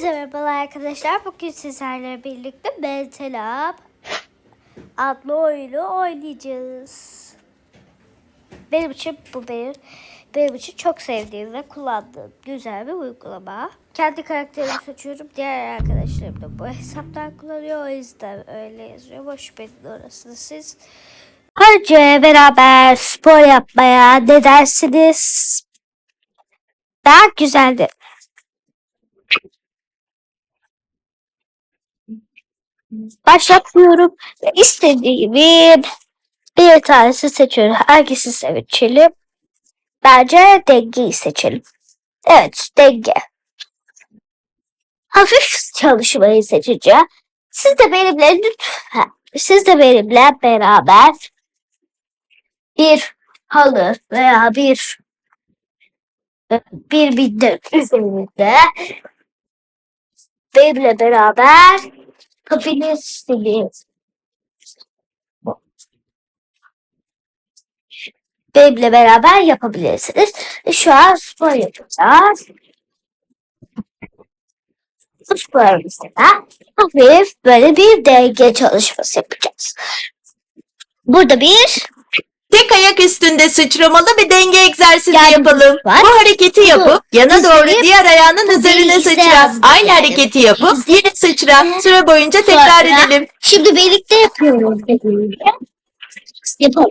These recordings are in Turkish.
Herkese merhabalar arkadaşlar. Bugün sizlerle birlikte Up adlı oyunu oynayacağız. Benim için bu benim, benim için çok sevdiğim ve kullandığım güzel bir uygulama. Kendi karakterimi seçiyorum. Diğer arkadaşlarım da bu hesaptan kullanıyor. O yüzden öyle yazıyor. Boş verin orasını siz. Önce beraber spor yapmaya ne dersiniz? Daha güzeldi. Başlatıyorum ve istediğimi bir tanesi seçiyorum. Hangisi seçelim? Bence dengeyi seçelim. Evet denge. Hafif çalışmayı seçeceğim. Siz de benimle lütfen, siz de benimle beraber bir halı veya bir bir binden üzerinde benimle beraber yapabilirsiniz. Benimle beraber yapabilirsiniz. Şu an spor yapacağız. Bu sporumuzda da hafif böyle bir denge çalışması yapacağız. Burada bir Tek ayak üstünde sıçramalı bir denge egzersizi Yani yapalım. var. Bu hareketi yapıp yana doğru diğer ayağının üzerine de sıçra. yaptık. Aynı hareketi yapıp yine sıçra. Süre boyunca tekrar Sonra- edelim. Şimdi birlikte yapıyoruz. Yapalım.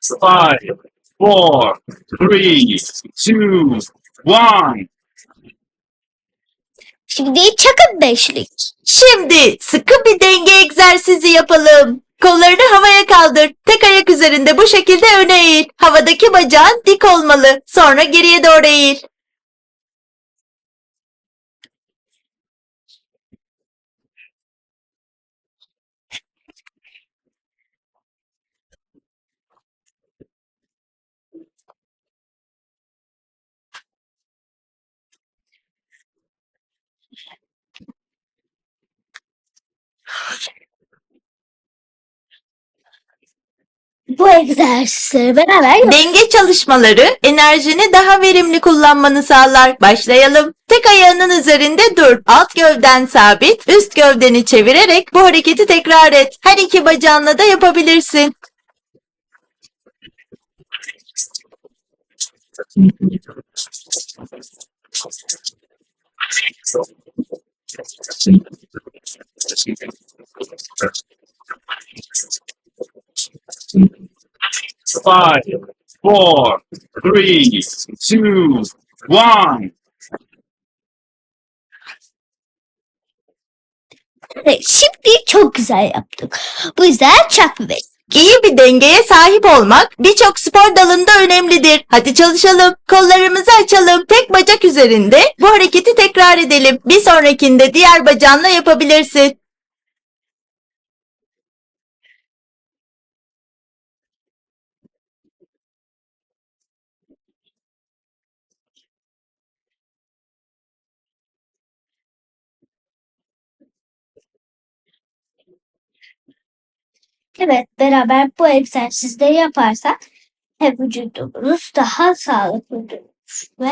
Five, four, three, two, one. Şimdi çakın beşlik. Şimdi sıkı bir denge egzersizi yapalım. Kollarını havaya kaldır. Tek ayak üzerinde bu şekilde öne eğil. Havadaki bacağın dik olmalı. Sonra geriye doğru eğil. Egzersizleri beraber yap. Denge çalışmaları enerjini daha verimli kullanmanı sağlar. Başlayalım. Tek ayağının üzerinde dur. Alt gövden sabit, üst gövdeni çevirerek bu hareketi tekrar et. Her iki bacağınla da yapabilirsin. Five, four, three, two, one. Evet, şimdi çok güzel yaptık. Bu yüzden beş. İyi bir dengeye sahip olmak birçok spor dalında önemlidir. Hadi çalışalım. Kollarımızı açalım. Tek bacak üzerinde bu hareketi tekrar edelim. Bir sonrakinde diğer bacağınla yapabilirsin. Evet, beraber bu egzersizleri yaparsak hem vücudumuz daha sağlıklı olur ve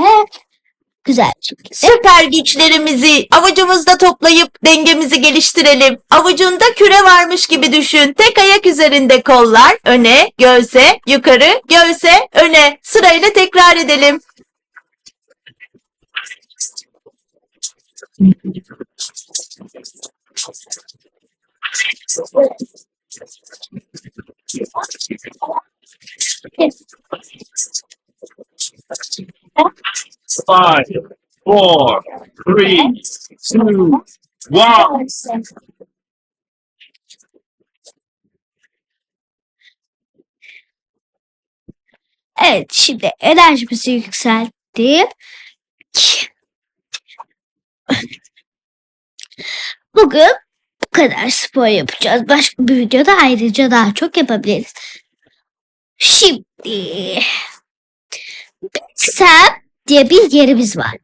güzel şekilde. Süper güçlerimizi avucumuzda toplayıp dengemizi geliştirelim. Avucunda küre varmış gibi düşün. Tek ayak üzerinde kollar öne, göğse, yukarı, göğse, öne. Sırayla tekrar edelim. Five, four, three, two, one. Evet, şimdi enerjimizi yükselttik. Bugün bu kadar spor yapacağız. Başka bir videoda ayrıca daha çok yapabiliriz. Şimdi Sam diye bir yerimiz var.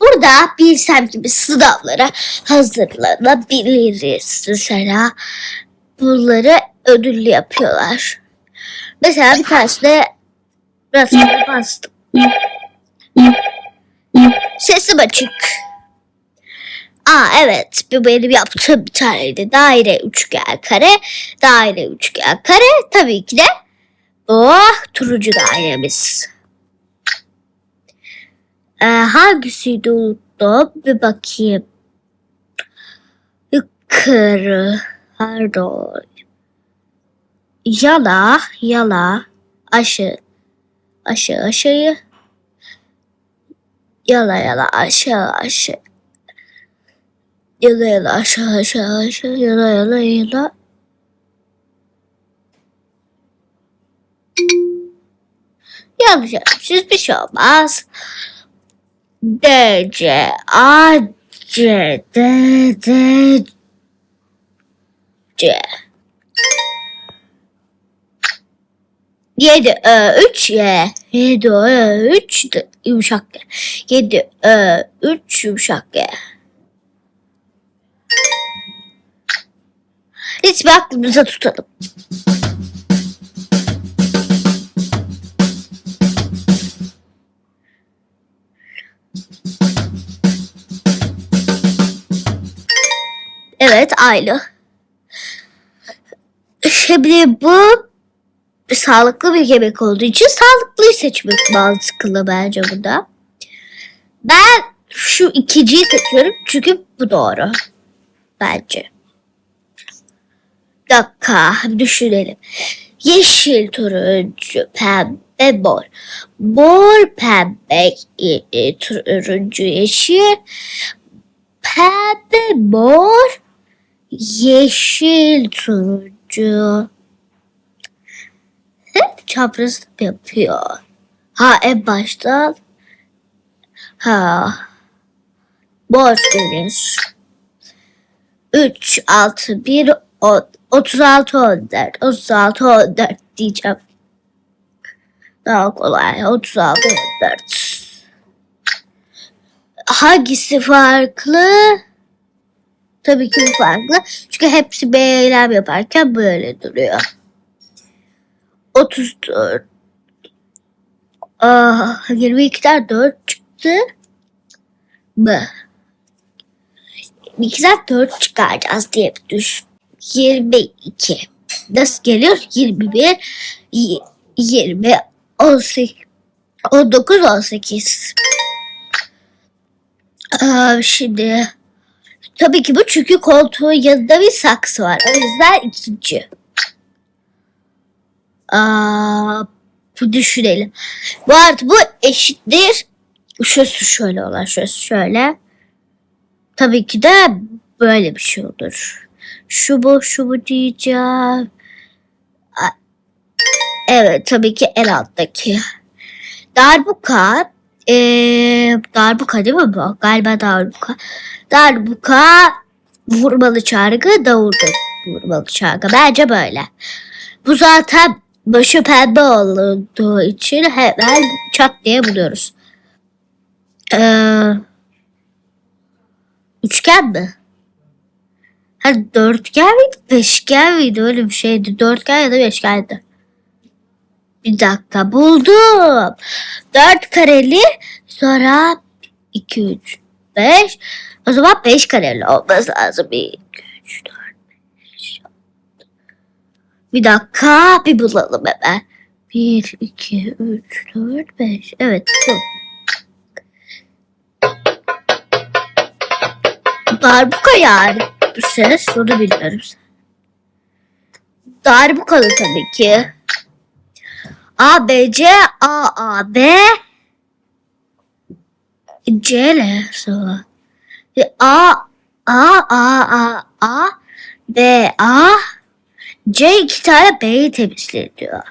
Burada bilsem gibi sınavlara hazırlanabiliriz. Mesela bunları ödüllü yapıyorlar. Mesela bir tanesine rastgele bastım. Sesim açık. Aa evet bu benim yaptığım bir taneydi. Daire, üçgen, kare, daire, üçgen, kare. Tabii ki de oh turuncu dairemiz. Ee, hangisiydi unuttum. Bir bakayım. Yukarı. Pardon. Yala, yala. Aşağı. Aşağı, aşağı. Yala, yala, aşağı, aşağı. Yala, yala, aşağı, aşağı, aşağı. Yala, yala, yala. Yanlış yapmışız. Bir şey olmaz. D, C, A, C, D, D, C. 7 Ö 3 Y 7 Ö 3 yumuşak G 7 Ö 3 yumuşak G İsmi aklımıza tutalım. Evet aynı. Şimdi bu sağlıklı bir yemek olduğu için sağlıklıyı seçmek mantıklı bence burada. Ben şu ikinciyi seçiyorum çünkü bu doğru. Bence. Dakika düşünelim. Yeşil, turuncu, pembe, mor. Mor, pembe, turuncu, yeşil. Pembe, mor, yeşil, turuncu. Hep çaprazını yapıyor. Ha en baştan. Ha. Boş gelir. 3, 6, 1, 10, 36, 14. 36, 14 diyeceğim. Daha kolay. 36, 14. Hangisi farklı? Tabii ki farklı. Çünkü hepsi bir eylem yaparken böyle duruyor. 34. Aa, 22'den 4 çıktı. mı? 22'den 4 çıkaracağız diye düşün. 22. Nasıl geliyor? 21, y- 20, 18, 19, 18. Aa, şimdi tabii ki bu çünkü koltuğun yanında bir saksı var. O yüzden ikinci. Aa, bu düşünelim. Bu artı bu eşittir. Şurası şöyle olan şurası şöyle. Tabii ki de böyle bir şey olur. Şu bu şu bu diyeceğim. Evet tabii ki en alttaki. Darbuka. Ee, darbuka değil mi bu? Galiba darbuka. Darbuka vurmalı çargı davulda vurmalı çargı. Bence böyle. Bu zaten başı pembe olduğu için hemen çat diye buluyoruz. Ee, üçgen mi? Ha dörtgen miydi? Beşgen miydi? Öyle bir şeydi. Dörtgen ya da beşgendi. Bir dakika buldum. Dört kareli sonra iki, üç, beş. O zaman beş kareli olması lazım. Bir, iki, üç, dört, beş, bir dakika bir bulalım hemen. 1, 2, 3, 4, 5. Evet bu. Darbuka yani. Ses onu biliyorum. Darbukalı tabii ki. A, B, C, A, A, B. C L sonra. A, A, A, A, A, B, A, C iki tane B'yi temsil ediyor.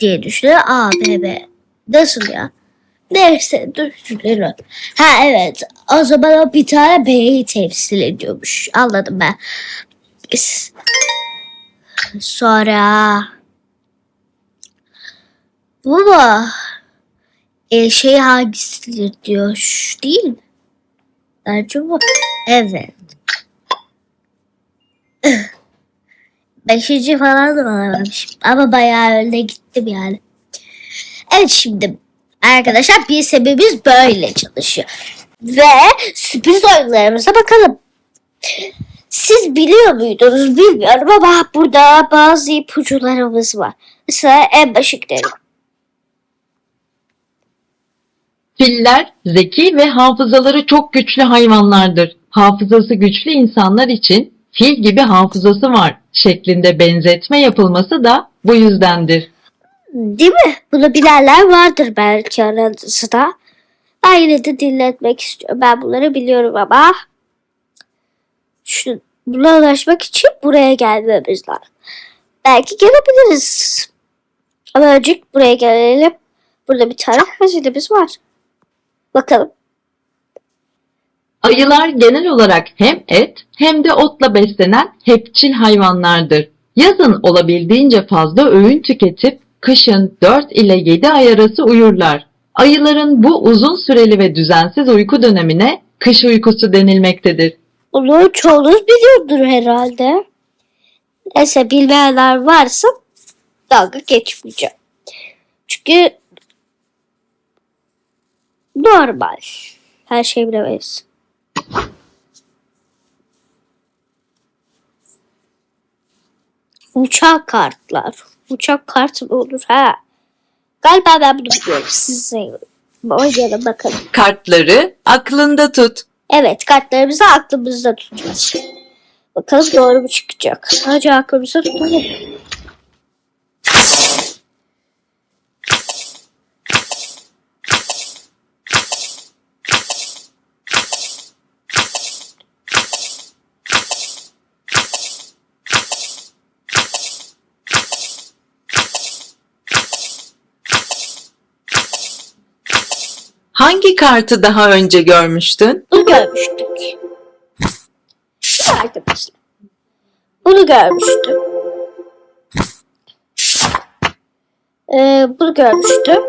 Diye düşünüyor. A, B, B. Nasıl ya? Neyse dur. Ha evet. O zaman o bir tane B'yi temsil ediyormuş. Anladım ben. Sonra bu mu? e, şey hangisidir diyor. Şu değil mi? Bence bu. Evet. Beşinci falan da olamamışım. Ama bayağı önde gittim yani. Evet şimdi arkadaşlar bir sebebimiz böyle çalışıyor. Ve sürpriz oyunlarımıza bakalım. Siz biliyor muydunuz bilmiyorum ama burada bazı ipuçlarımız var. Mesela en başı gidelim. Filler zeki ve hafızaları çok güçlü hayvanlardır. Hafızası güçlü insanlar için fil gibi hafızası var şeklinde benzetme yapılması da bu yüzdendir. Değil mi? Bunu bilenler vardır belki aranızda. Ben yine de dinletmek istiyorum. Ben bunları biliyorum ama şu, buna ulaşmak için buraya gelmemiz lazım. Belki gelebiliriz. Ama önce buraya gelelim. Burada bir tane hazinemiz var. Bakalım. Ayılar genel olarak hem et hem de otla beslenen hepçil hayvanlardır. Yazın olabildiğince fazla öğün tüketip kışın 4 ile 7 ay arası uyurlar. Ayıların bu uzun süreli ve düzensiz uyku dönemine kış uykusu denilmektedir. Bunu çoğunuz biliyordur herhalde. Neyse bilmeyenler varsa dalga geçmeyeceğim. Çünkü normal. Her şeyi bilemeyiz. Uçak kartlar. Uçak kartı mı olur ha? Galiba ben bunu biliyorum. Size oynayalım bakalım. Kartları aklında tut. Evet kartlarımızı aklımızda tutacağız. Bakalım doğru mu çıkacak. Hadi aklımızda tutalım. Hangi kartı daha önce görmüştün? Bunu görmüştük. Şimdi arkadaşlar. Bunu görmüştüm. Ee, bunu görmüştüm.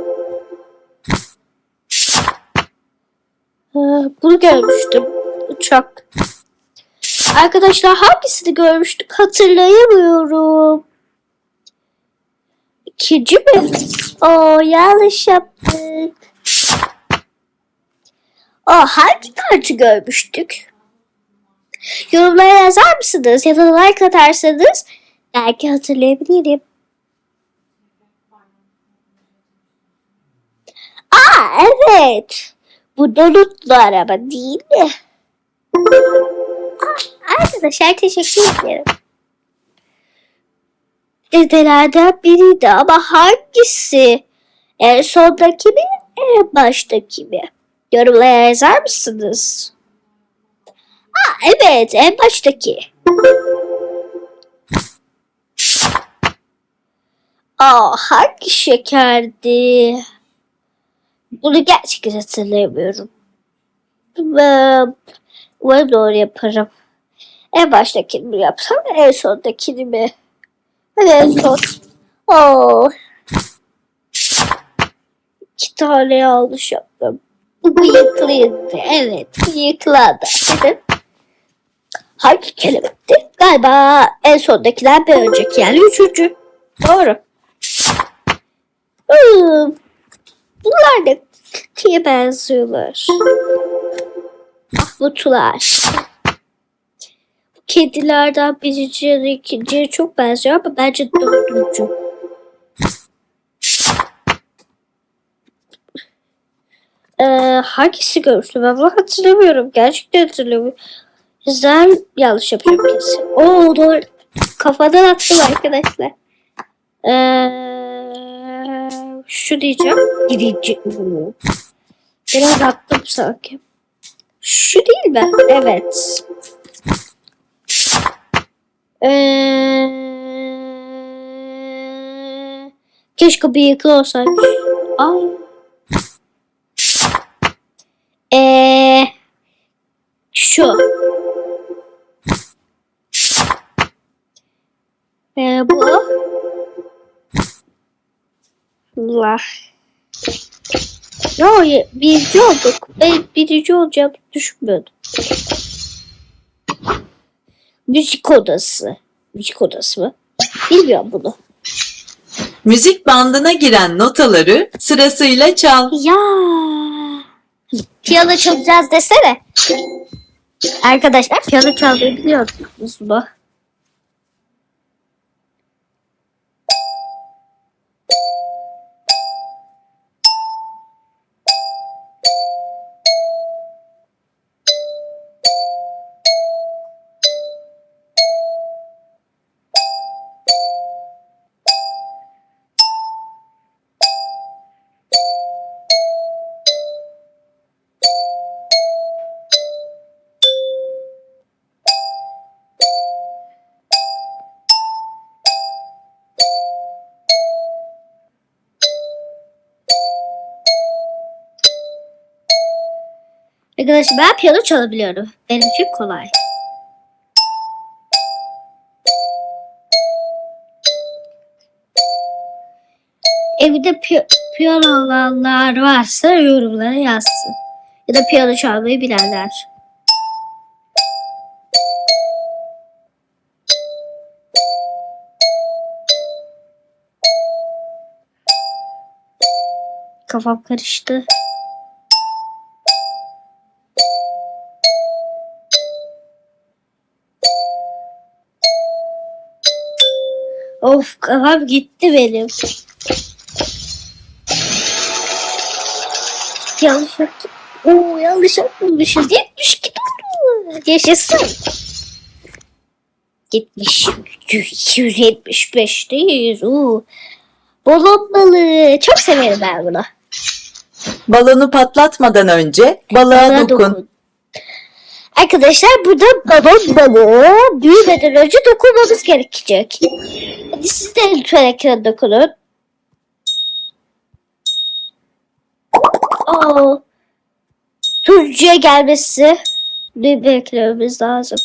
Ee, bunu görmüştüm. Uçak. Arkadaşlar hangisini görmüştük hatırlayamıyorum. İkinci mi? Oo yanlış yaptık. O hangi kartı görmüştük? Yorumlara yazar mısınız? Ya da like atarsanız belki hatırlayabilirim. Aa evet. Bu Donutlu araba değil mi? Aa, arkadaşlar teşekkür ederim. Dedelerden biriydi ama hangisi? En sondaki mi? En baştaki mi? Yorumlara yazar mısınız? Aa, evet en baştaki. Aa, hangi şekerdi? Bunu gerçekten hatırlayamıyorum. Umarım doğru yaparım. En baştakini mi yapsam, en sondakini mi? En son. Oo. İki tane yanlış yaptım. Bu bıyıklıydı. Evet. Dedim. Hangi kelimekti? Galiba en sondakiler bir önceki yani üçüncü. Doğru. Bunlar da kıya benziyorlar. Ahmutlar. Kedilerden birinci ya da ikinciye çok benziyor ama bence dördüncü. Ee, hangisi görmüştüm ben bunu hatırlamıyorum. Gerçekten hatırlamıyorum. Güzel yanlış yapıyorum kesin. Oo doğru. Kafadan attım arkadaşlar. Ee, şu diyeceğim. Oo. Biraz attım sanki. Şu değil mi? Evet. Ee, keşke bıyıklı olsaymış. Aa. Ee, şu. Ee, bu. Allah. Ya birinci olduk. Ben birinci olacağım düşünmüyordum. Müzik odası. Müzik odası mı? Bilmiyorum bunu. Müzik bandına giren notaları sırasıyla çal. Ya. Piyano çalacağız desene. Arkadaşlar piyano çalmayı biliyor musunuz mu? Arkadaşlar ben piyano çalabiliyorum. Benim için kolay. Evde pi- piyano olanlar varsa yorumlara yazsın. Ya da piyano çalmayı bilenler. Kafam karıştı. Of kafam gitti benim. Yanlış yaptım. Oo yanlış yapmamışız. 72 doğru. Yaşasın. 70, 275 değil. Oo. Balon balığı. Çok severim ben bunu. Balonu patlatmadan önce balığa Bana dokun. Arkadaşlar burada balon balığı büyümeden önce dokunmamız gerekecek. Hadi siz de lütfen ekrana dokunun. Oo. Turcuya gelmesi bir beklememiz lazım.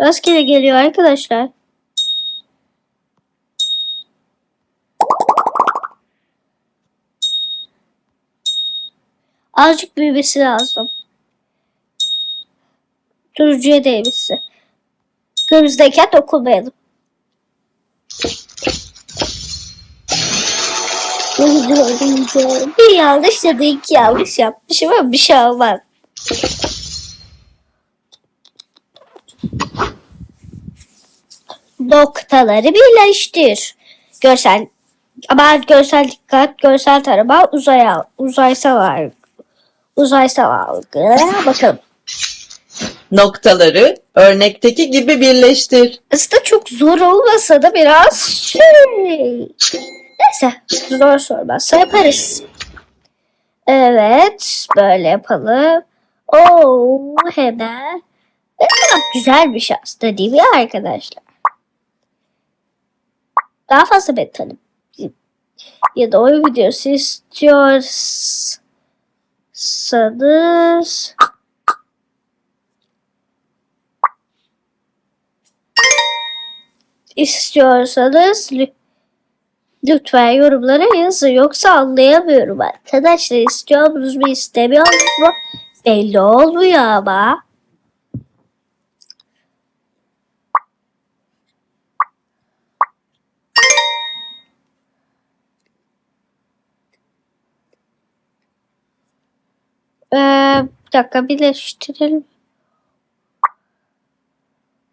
Rastgele geliyor arkadaşlar. Azıcık büyümesi lazım. Turuncuya değmesi. Kırmızıdayken dokunmayalım. Bir yanlış ya da iki yanlış yapmışım ama bir şey olmaz. Noktaları birleştir. Görsel ama görsel dikkat, görsel tarama, uzaya, uzaysal algı. Uzaysal algı. Bakalım. Noktaları örnekteki gibi birleştir. Aslında çok zor olmasa da biraz şey. Neyse zor sormazsa yaparız. Evet böyle yapalım. Oo hemen. Ne kadar güzel bir şey aslında değil mi arkadaşlar? Daha fazla betalım. Ya da oyun videosu istiyorsanız istiyorsanız lü- lütfen yorumlara yazın. Yoksa anlayamıyorum arkadaşlar. İstiyor musunuz mu istemiyor musunuz mu? Belli olmuyor ama. Ee, bir dakika birleştirelim.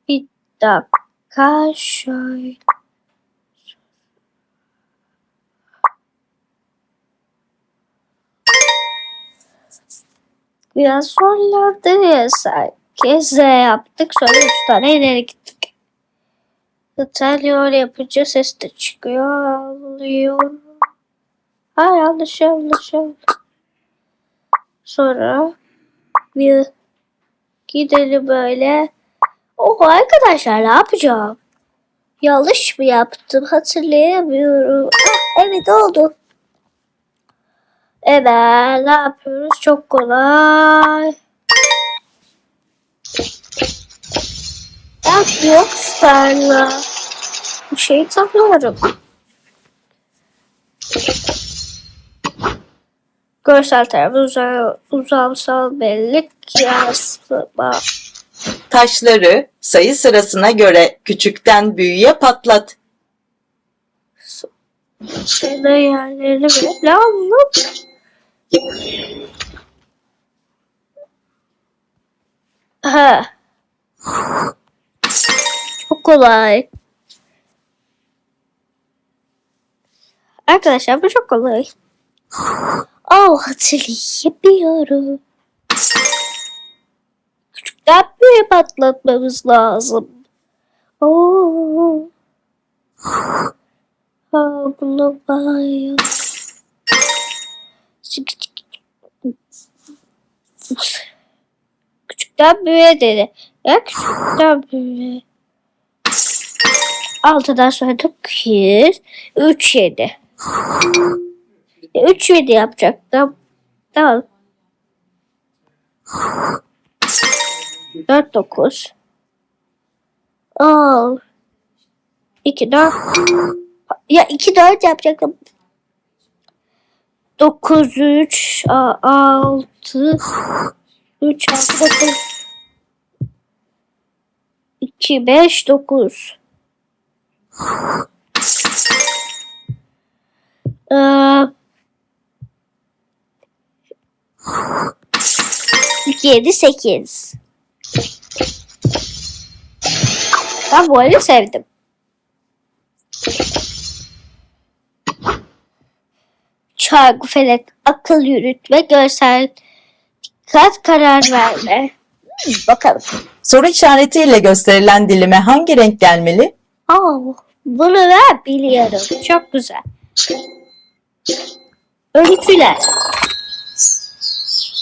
Bir dakika şöyle. Biraz zorlandı ya sanki. Z yaptık sonra üç tane ileri gittik. Zaten yapınca ses de çıkıyor. Ağlıyor. Ha yanlış yanlış yanlış. Sonra bir gidelim böyle. Oh arkadaşlar ne yapacağım? Yanlış mı yaptım hatırlayamıyorum. Ah, evet oldu. Evet ne yapıyoruz? Çok kolay. Yok starla. Bu şeyi tanıyorum. Görsel tarafı uza, uzamsal bellik yansıma. Taşları sayı sırasına göre küçükten büyüğe patlat. Şeyler yerlerini bile lazım. Ha. Çok kolay. Arkadaşlar bu çok kolay. Oh hatırlayamıyorum. Küçükten büyüğe patlatmamız lazım. Oh. Abla bayağı. Küçükten büyüğe dedi. Ya küçükten büyüğe. Altıdan sonra dokuz. Üç yedi. Üç yedi yapacaktım. Tamam. Dört dokuz. Al. İki dört. Ya 2 4 yapacaktım. 9 3 6 3 6 9 2 5 9 Ee, 2 7 8 Ben bu oyunu sevdim. Çarkı felek, akıl yürütme, görsel dikkat, karar verme. Hmm, bakalım. Soru işaretiyle gösterilen dilime hangi renk gelmeli? Aa, bunu ben biliyorum. Çok güzel. Öğütüler.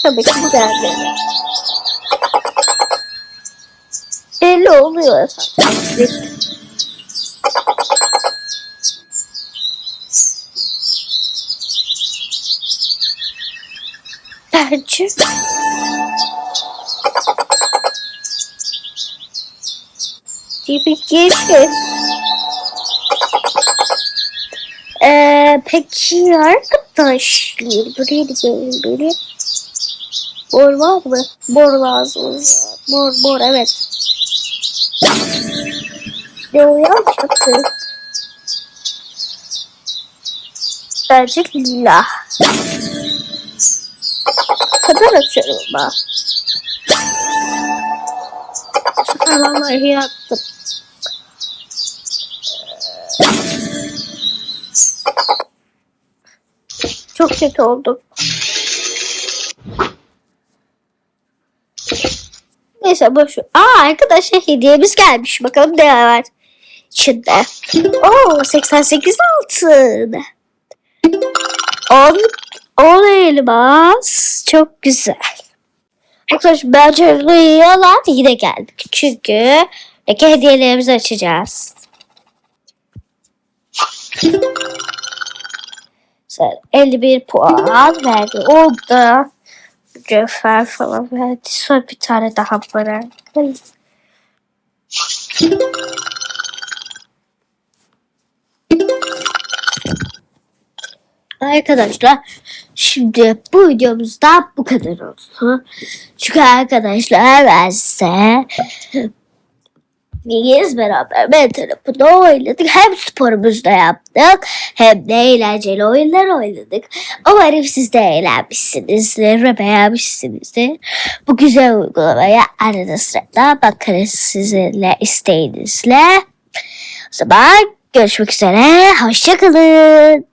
Tabii ki geldi. Belli oluyor zaten. Bence gibi geçti. Ee, peki arkadaşlar buraya da gelin biri. Bor var mı? Bor lazım. Bor bor evet. Uyan çıktı? Bence lila. Kadar atıyorum ben. Vallahi yattım. Çok kötü oldum. Neyse boş. Aa arkadaşlar hediyemiz gelmiş. Bakalım ne var içinde. Oo 88 altın. 10 10 elmas. Çok güzel. Arkadaşlar bence rüyalar yine geldik. Çünkü peki hediyelerimizi açacağız. Sen 51 puan verdi. Orada mücevher falan verdi. Sonra bir tane daha bıraktı. Arkadaşlar şimdi bu videomuzda bu kadar olsun. Çünkü arkadaşlar ben size biz beraber ben tarafında oynadık. Hem sporumuzu da yaptık hem de eğlenceli oyunlar oynadık. Umarım siz de eğlenmişsinizdir ve beğenmişsinizdir. Bu güzel uygulamaya arada sırada bakarız sizinle isteğinizle. O zaman görüşmek üzere. Hoşçakalın.